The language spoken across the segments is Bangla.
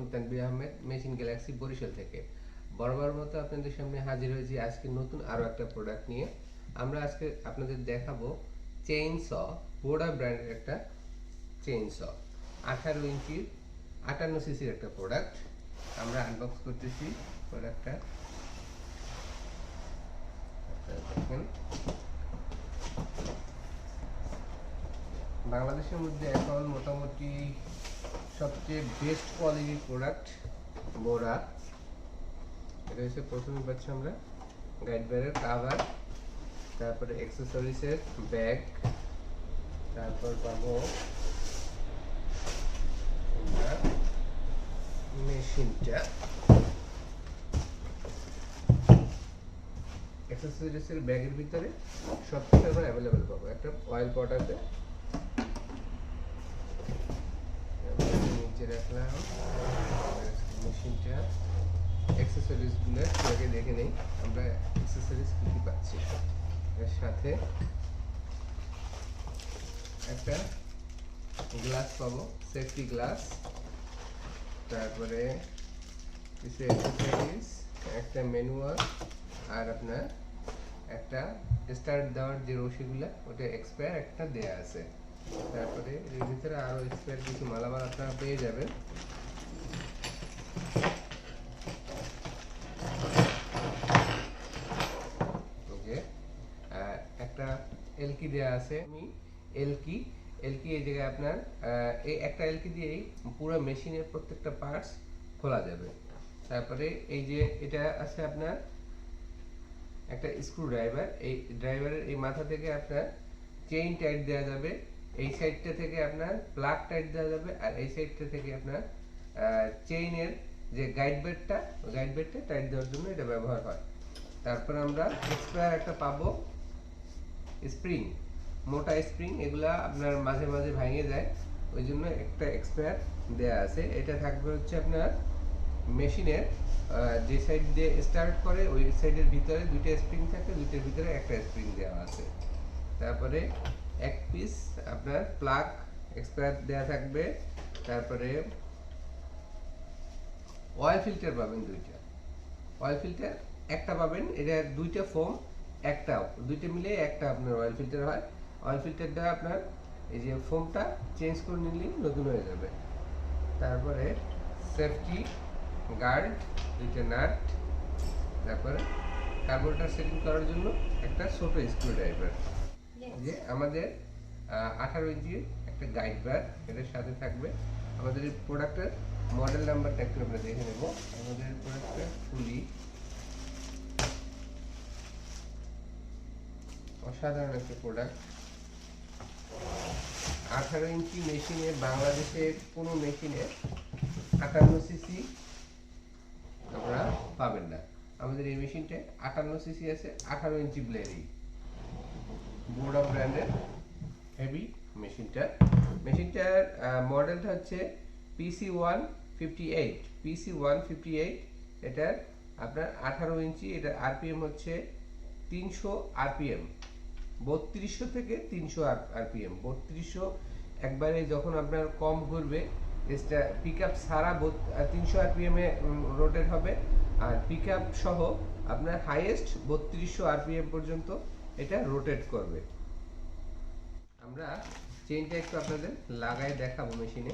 আমি তানবির আহমেদ মেশিন গ্যালাক্সি বরিশাল থেকে। বরাবর মতো আপনাদের সামনে হাজির হয়েছি আজকে নতুন আরও একটা প্রোডাক্ট নিয়ে। আমরা আজকে আপনাদের দেখাবো চেইন স বোডা ব্র্যান্ডের একটা চেইন স আঠারো ইঞ্চির আটান্ন সিসির একটা প্রোডাক্ট আমরা আনবক্স করতেছি প্রোডাক্টটা দেখেন। বাংলাদেশের মধ্যে এখন মোটামুটি সবচেয়ে বেস্ট কোয়ালিটির প্রোডাক্ট বোরা এটা হচ্ছে প্রথমে পাচ্ছি আমরা গাইড ব্যাগের কাভার তারপরে অ্যাক্সেসরিজের ব্যাগ তারপর পাবো মেশিনটা অ্যাক্সেসরিজের ব্যাগের ভিতরে সব কিছু আমরা অ্যাভেলেবেল পাবো। একটা অয়েল পট আছে নিচে রাখলাম মেশিনটা অ্যাক্সেসরিজগুলো আগে দেখে নেই। আমরা অ্যাক্সেসরিজ কী কী পাচ্ছি? এর সাথে একটা গ্লাস পাবো সেফটি গ্লাস তারপরে কিছু অ্যাক্সেসরিজ একটা ম্যানুয়াল আর আপনার একটা স্টার্ট দেওয়ার যে রশিগুলো, ওটা এক্সপায়ার একটা দেয়া আছে। তারপরে এর ভিতরে আরও এক্সপায়ার কিছু মালামাল আপনারা পেয়ে যাবেন। একটা এলকি দেয়া আছে। আমি এলকি এলকি এই জায়গায় আপনার এই একটা এলকি দিয়েই পুরো মেশিনের প্রত্যেকটা পার্টস খোলা যাবে। তারপরে এই যে এটা আছে আপনার একটা স্ক্রু ড্রাইভার এই ড্রাইভারের এই মাথা থেকে আপনার চেইন টাইট দেওয়া যাবে। এই সাইডটা থেকে আপনার প্লাগ টাইট দেওয়া যাবে আর এই সাইডটা থেকে আপনার চেইনের যে গাইড বেডটা গাইড বেডটা টাইট দেওয়ার জন্য এটা ব্যবহার হয়। তারপর আমরা এক্সপায়ার একটা পাবো স্প্রিং মোটা স্প্রিং এগুলা আপনার মাঝে মাঝে ভেঙে যায়, ওই জন্য একটা এক্সপায়ার দেয়া আছে। এটা থাকবে হচ্ছে আপনার মেশিনের যে সাইড দিয়ে স্টার্ট করে, ওই সাইডের ভিতরে দুইটা স্প্রিং থাকে, দুইটার ভিতরে একটা স্প্রিং দেওয়া আছে। তারপরে এক পিস আপনার প্লাগ এক্সপায়ার দেয়া থাকবে, তারপরে অয়েল ফিল্টার পাবেন দুইটা। অয়েল ফিল্টার একটা পাবেন, এটা দুইটা ফোম একটা, দুইটা মিলে একটা আপনার অয়েল ফিল্টার হয়। অয়েল ফিল্টারটা আপনার এই যে ফোমটা চেঞ্জ করে নিলেই নতুন হয়ে যাবে। তারপরে সেফটি গার্ড দুইটা নাট তারপরে কার্বোরেটর সেটিং করার জন্য একটা ছোট স্ক্রু ড্রাইভার যে আমাদের আঠারো ইঞ্চির একটা গাইড বার এটার সাথে থাকবে। আমাদের এই প্রোডাক্টের মডেল নাম্বারটা একটু আমরা দেখে নেব। আমাদের প্রোডাক্টটা ফুলি। অসাধারণ একটা প্রোডাক্ট আঠারো ইঞ্চি মেশিনে বাংলাদেশের কোনো মেশিনে আটান্ন সিসি আপনারা পাবেন না। আমাদের এই মেশিনটা আটান্ন সিসি আছে, আঠারো ইঞ্চি ব্লেডই বোর্ডা ব্র্যান্ডের হেভি মেশিনটা মেশিনটার মডেলটা হচ্ছে PC one fifty eight PC one fifty eight এটার আপনার আঠারো ইঞ্চি এটার আরপিএম হচ্ছে তিনশো আরপিএম বত্রিশশো থেকে তিনশো আরপিএম বত্রিশশো একবারে যখন আপনার কম ঘুরবে পিক আপ সারা তিনশো আরপিএম রোটেট হবে। আর পিক আপ সহ আপনার হাইয়েস্ট বত্রিশশো আরপিএম পর্যন্ত এটা রোটেট করবে। আমরা চেইনটা একটু আপনাদের লাগাই দেখাবো মেশিনে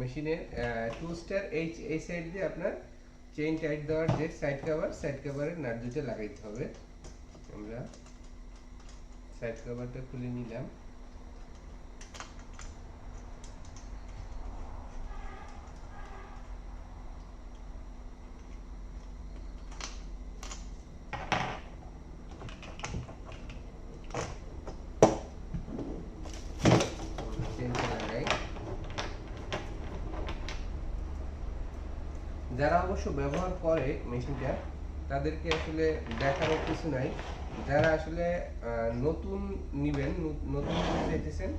মেশিনের টু স্টার এইচ এই সাইড দিয়ে আপনার চেইন টাইট দেওয়ার যে সাইড কভার সাইড কভারের নাট দুটো লাগাইতে হবে। আমরা সাইড কভারটা খুলে নিলাম। যারা অবশ্য ব্যবহার করে মেশিনটা তাদেরকে আসলে দেখানোর কিছু নাই। যারা আসলে নতুন নিবেন নতুন চাইতেছেন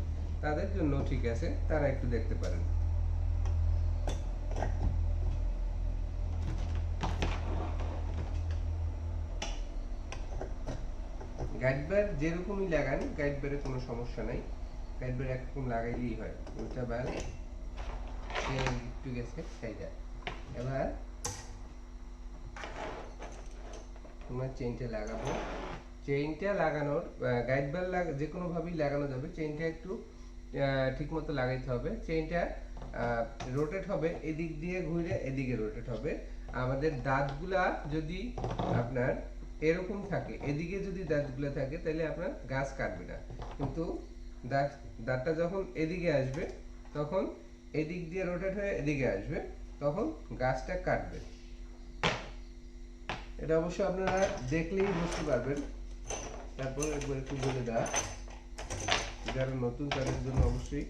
তাদের জন্য ঠিক আছে, তারা একটু দেখতে পারেন। গাইডবার যেরকমই লাগান গাইডবারে কোনো সমস্যা নাই। গাইডবার একরকম লাগাইলেই হয়। ওইটা বার একটু গেছে সেইটা এবার তোমার চেইনটা লাগাবো। চেইনটা লাগানোর গাইড বার লাগা যে কোনো ভাবেই লাগানো যাবে। চেইনটা একটু ঠিক মতো লাগাইতে হবে। চেইনটা রোটেট হবে, এদিক দিয়ে ঘুরে এদিকে রোটেট হবে। আমাদের দাঁতগুলা যদি আপনার এরকম থাকে, এদিকে যদি দাঁতগুলো থাকে, তাহলে আপনার গাছ কাটবে না। কিন্তু দাঁত, দাঁতটা যখন এদিকে আসবে, তখন এদিক দিয়ে রোটেট হয়ে এদিকে আসবে, তখন গাছটা কাটবে। এটা অবশ্যই আপনারা দেখলেই বুঝতে পারবেন। তারপর একবার একটু বলে দেওয়া যারা নতুন, তাদের জন্য অবশ্যই।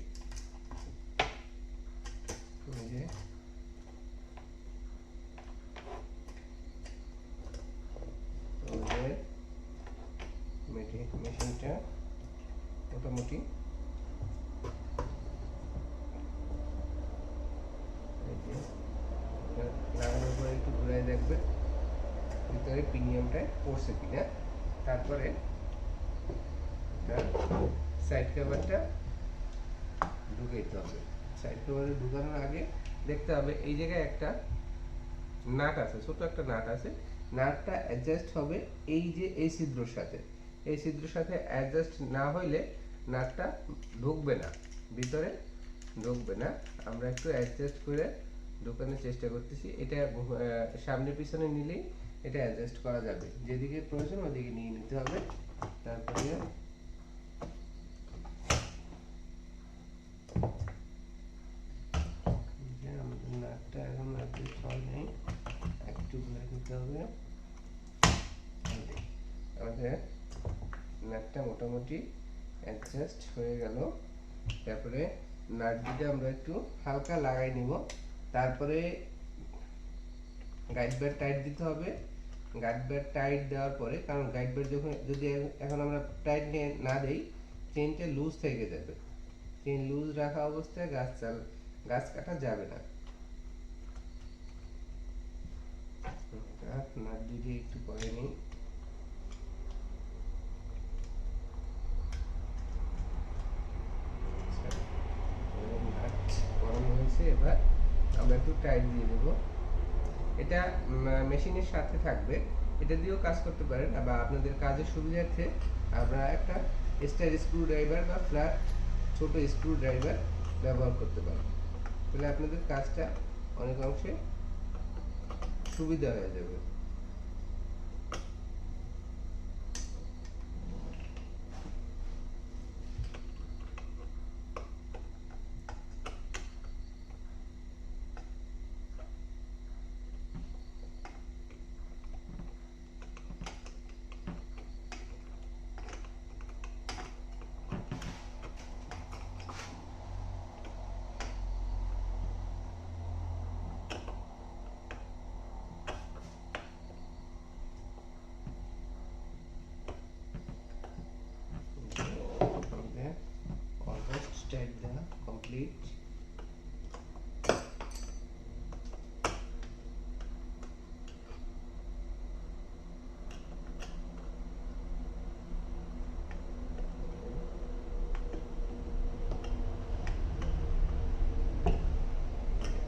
মেশিনটা মোটামুটি এই যে, এটা লাগানোর পরে একটু ঘুরাই দেখবে ভিতরে প্রিমিয়ামটা পড়ছে কিনা। তারপরে সাইড কভারটা ঢুকে দিতে হবে। সাইড কভারে ঢুকানোর আগে দেখতে হবে, এই জায়গায় একটা নাট আছে ছোট একটা নাট আছে। নাটটা অ্যাডজাস্ট হবে এই যে এই ছিদ্রর সাথে। এই ছিদ্রর সাথে অ্যাডজাস্ট না হইলে নাটটা ঢুকবে না, ভিতরে ঢুকবে না। আমরা একটু অ্যাডজাস্ট করে ঢোকানোর চেষ্টা করতেছি। এটা সামনে পিছনে নিলেই এটা অ্যাডজাস্ট করা যাবে। যেদিকে প্রয়োজন ওদিকে নিয়ে নিতে হবে। তারপরে আমাদের এখন অ্যাডজাস্ট হয় নাই, একটু ঘুরে নিতে হবে। আমাদের নাটটা মোটামুটি অ্যাডজাস্ট হয়ে গেল। তারপরে নাট আমরা একটু হালকা লাগাই নিব। তারপরে গাইড ব্যাট টাইট দিতে হবে। গাইড ব্যাট টাইট দেওয়ার পরে, কারণ গাইড ব্যাট যখন, যদি এখন আমরা টাইট না দেই চেনটা লুজ থেকে যাবে। চেন লুজ রাখা অবস্থায় গাছ চাল, গাছ কাটা যাবে না। নাট দিয়ে একটু পরে নিই। নাট গরম হয়েছে, এবার আমরা একটু টাইট দিয়ে দেবো। এটা মেশিনের সাথে থাকবে। এটা দিয়েও কাজ করতে পারেন। বা আপনাদের কাজের সুবিধার্থে আমরা একটা স্টার স্ক্রু ড্রাইভার বা ফ্ল্যাট, ছোট স্ক্রু ড্রাইভার ব্যবহার করতে পারেন তাহলে আপনাদের কাজটা অনেক অংশে সুবিধা হয়ে যাবে আমাদের অলমোস্ট টাইট দেওয়া কমপ্লিট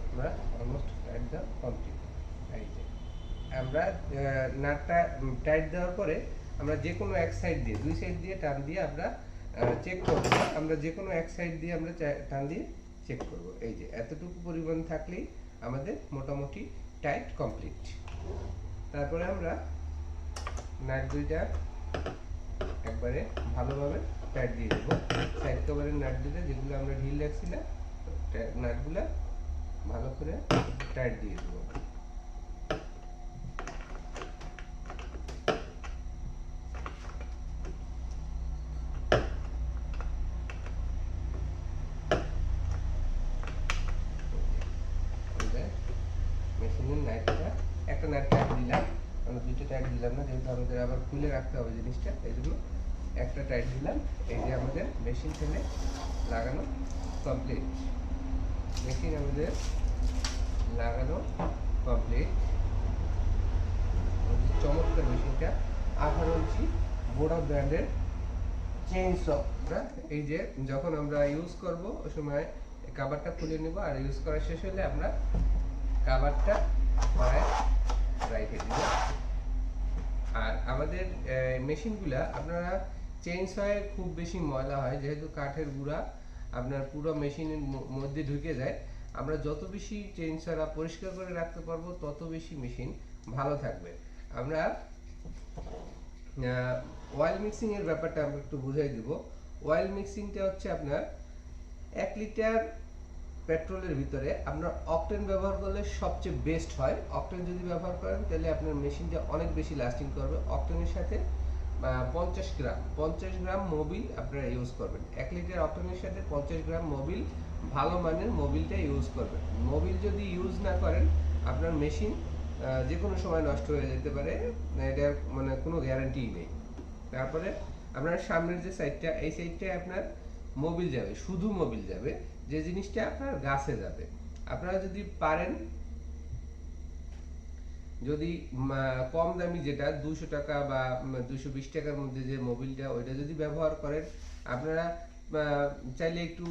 আমরা অলমোস্ট টাইট দেওয়া কমপ্লিট। এই যে, আমরা নাটটা টাইট দেওয়ার পরে আমরা যে কোনো এক সাইড দিয়ে, দুই সাইড দিয়ে টান দিয়ে আমরা চেক করব। আমরা যে কোনো এক সাইড দিয়ে আমরা টান দিয়ে চেক করব। এই যে, এতটুকু পরিমাণ থাকলেই আমাদের মোটামুটি টাইট কমপ্লিট তারপরে আমরা নাট দুইটা একবারে ভালোভাবে টাইট দিয়ে দেবো। সাইড কভারের নাট দুটো যেগুলো আমরা ঢিল রাখছিলাম নাটগুলা ভালো করে টাইট দিয়ে দেবো। একটা টাইট দিলাম। আমরা টাইট না, যেহেতু আমাদের আবার খুলে রাখতে হবে জিনিসটা, এই জন্য একটা টাইট দিলাম। এই যে আমাদের মেশিন ফেলে লাগানো কমপ্লিট মেশিন আমাদের লাগানো কমপ্লিট চমৎকার মেশিনটা। আঠারো ইঞ্চি অফ ব্র্যান্ডের চেঞ্জ অফ এই যে যখন আমরা ইউজ করব, ওই সময় কাভারটা খুলে নিব আর ইউজ করা শেষ হলে আমরা কাভারটা পরায় রাইখে দিব। আর আমাদের মেশিনগুলা আপনারা চেঞ্জ হয় খুব বেশি ময়লা হয়, যেহেতু কাঠের গুঁড়া। আপনার পুরো মেশিনের মধ্যে ঢুকে যায়। আমরা যত বেশি চেঞ্জ ছাড়া পরিষ্কার করে রাখতে পারব, তত বেশি মেশিন ভালো থাকবে। আমরা অয়েল মিক্সিং এর ব্যাপারটা আমরা একটু বুঝাই দিব। অয়েল মিক্সিংটা হচ্ছে আপনার এক লিটার পেট্রোলের ভিতরে আপনার অকটেন ব্যবহার করলে সবচেয়ে বেস্ট হয়। অকটেন যদি ব্যবহার করেন, তাহলে আপনার মেশিনটা অনেক বেশি লাস্টিং করবে। অকটেনের সাথে পঞ্চাশ গ্রাম পঞ্চাশ গ্রাম মোবিল আপনারা ইউজ করবেন। এক লিটার অকটেনের সাথে পঞ্চাশ গ্রাম মোবিল, ভালো মানের মোবিলটা ইউজ করবেন। মোবিল যদি ইউজ না করেন, আপনার মেশিন যে কোনো সময় নষ্ট হয়ে যেতে পারে এটার মানে কোনো গ্যারান্টি নেই। তারপরে আপনার সামনের যে সাইডটা এই সাইডটায় আপনার মোবিল যাবে, শুধু মোবিল যাবে, যে জিনিসটা আপনার গাছে যাবে। আপনারা যদি পারেন যদি কম দামি যেটা দুশো টাকা বা দুশো বিশ টাকার মধ্যে যে মোবিলটা, ওইটা যদি ব্যবহার করেন, আপনারা চাইলে একটু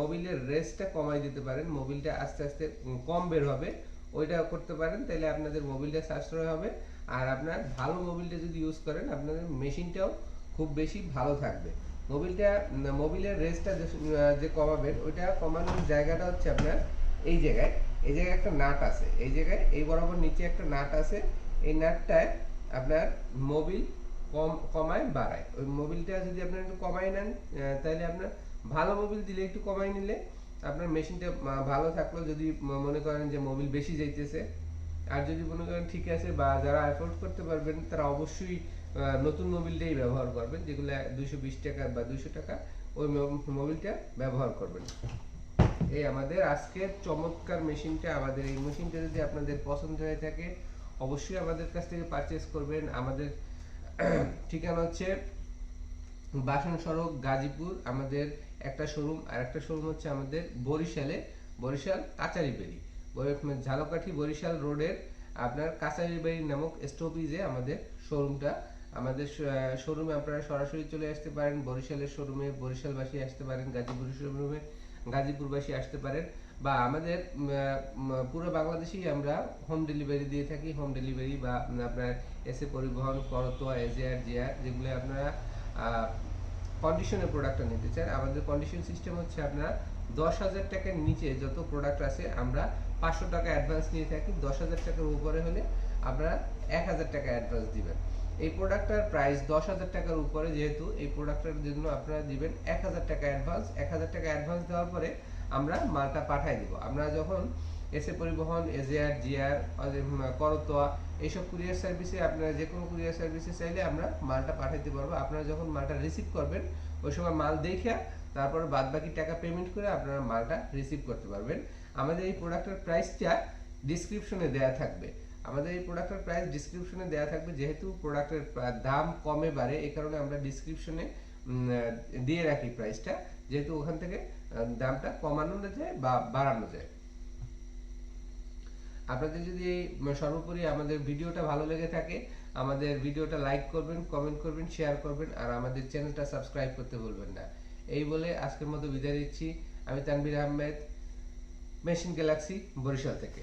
মোবিলের রেসটা কমাই দিতে পারেন। মোবিলটা আস্তে আস্তে কম বের হবে। ওইটা করতে পারেন তাহলে আপনাদের মোবিলটা সাশ্রয় হবে। আর আপনার ভালো মোবিলটা যদি ইউজ করেন, আপনাদের মেশিনটাও খুব বেশি ভালো থাকবে। মোবিলটা মোবিলের রেসটা যে কমাবেন, ওইটা কমানোর জায়গাটা হচ্ছে আপনার, এই জায়গায় এই জায়গায় একটা নাট আছে। এই জায়গায় এই বরাবর নিচে একটা নাট আছে। এই নাটটায় আপনার মোবিল কম, কমায় বাড়ায়। ওই মোবিলটা যদি আপনার একটু কমাই নেন তাহলে আপনার ভালো মোবিল দিলে একটু কমাই নিলে আপনার মেশিনটা ভালো থাকল যদি মনে করেন যে মোবিল বেশি যাইতেছে। আর যদি মনে করেন ঠিক আছে বা যারা অ্যাফোর্ড করতে পারবেন, তারা অবশ্যই নতুন মোবিলটাই ব্যবহার করবেন, যেগুলো দুশো টাকা বা দুশো টাকা, ওই মোবিলটা ব্যবহার করবেন। এই আমাদের আজকের চমৎকার মেশিনটা, আমাদের এই মেশিনটা যদি আপনাদের পছন্দ হয়ে থাকে, অবশ্যই আমাদের কাছ থেকে পারচেজ করবেন। আমাদের ঠিকানা হচ্ছে বাসন সড়ক গাজীপুর। আমাদের একটা শোরুম আর একটা শোরুম হচ্ছে আমাদের বরিশালে, বরিশাল কাচারিবেড়ি। ঝালকাঠি, বরিশাল রোডের আপনার কাচারিবাড়ি নামক স্টপিজে আমাদের শোরুমটা আমাদের শোরুমে আপনারা সরাসরি চলে আসতে পারেন। বরিশালের শোরুমে বরিশালবাসী আসতে পারেন গাজীপুর শোরুমে গাজীপুরবাসী আসতে পারেন বা আমাদের পুরো বাংলাদেশেই আমরা হোম ডেলিভারি দিয়ে থাকি। হোম ডেলিভারি বা আপনার এসে পরিবহন, করতোয়া এজিআর জিআর যেগুলো আপনারা কন্ডিশনের প্রোডাক্টটা নিতে চান। আমাদের কন্ডিশন সিস্টেম হচ্ছে আপনারা দশ হাজার টাকার নিচে যত প্রোডাক্ট আছে, আমরা পাঁচশো টাকা অ্যাডভান্স নিয়ে থাকি। দশ হাজার টাকার উপরে হলে আপনারা এক হাজার টাকা অ্যাডভান্স দিবেন। এই প্রোডাক্টটার প্রাইস দশ হাজার টাকার উপরে যেহেতু, এই প্রোডাক্টের জন্য আপনারা দিবেন এক হাজার টাকা অ্যাডভান্স এক হাজার টাকা অ্যাডভান্স দেওয়ার পরে আমরা মালটা পাঠাই দিব। আমরা যখন এসে পরিবহন এজেআর জিআর করতোয়া, এইসব কুরিয়ার সার্ভিসে আপনারা যে কোনো কুরিয়ার সার্ভিসে চাইলে আমরা মালটা পাঠাইতে পারব। আপনারা যখন মালটা রিসিভ করবেন, ওই সময় মাল দেখে তারপর বাদ বাকি টাকা পেমেন্ট করে আপনারা মালটা রিসিভ করতে পারবেন। আমাদের এই প্রোডাক্টের প্রাইসটা ডিসক্রিপশনে দেয়া থাকবে। আমাদের এই প্রোডাক্টের প্রাইস ডিসক্রিপশনে দেওয়া থাকবে, যেহেতু প্রোডাক্টের দাম কমে বাড়ে, এই কারণে আমরা ডিসক্রিপশনে দিয়ে রাখি প্রাইসটা যেহেতু ওখান থেকে দামটা কমানো যায় বা বাড়ানো যায়। আপনাদের যদি সর্বোপরি আমাদের ভিডিওটা ভালো লেগে থাকে, আমাদের ভিডিওটা লাইক করবেন কমেন্ট করবেন শেয়ার করবেন, আর আমাদের চ্যানেলটা সাবস্ক্রাইব করতে ভুলবেন না। এই বলে আজকের মতো বিদায় দিচ্ছি আমি তানভীর আহমেদ মেশিন গ্যালাক্সি বরিশাল থেকে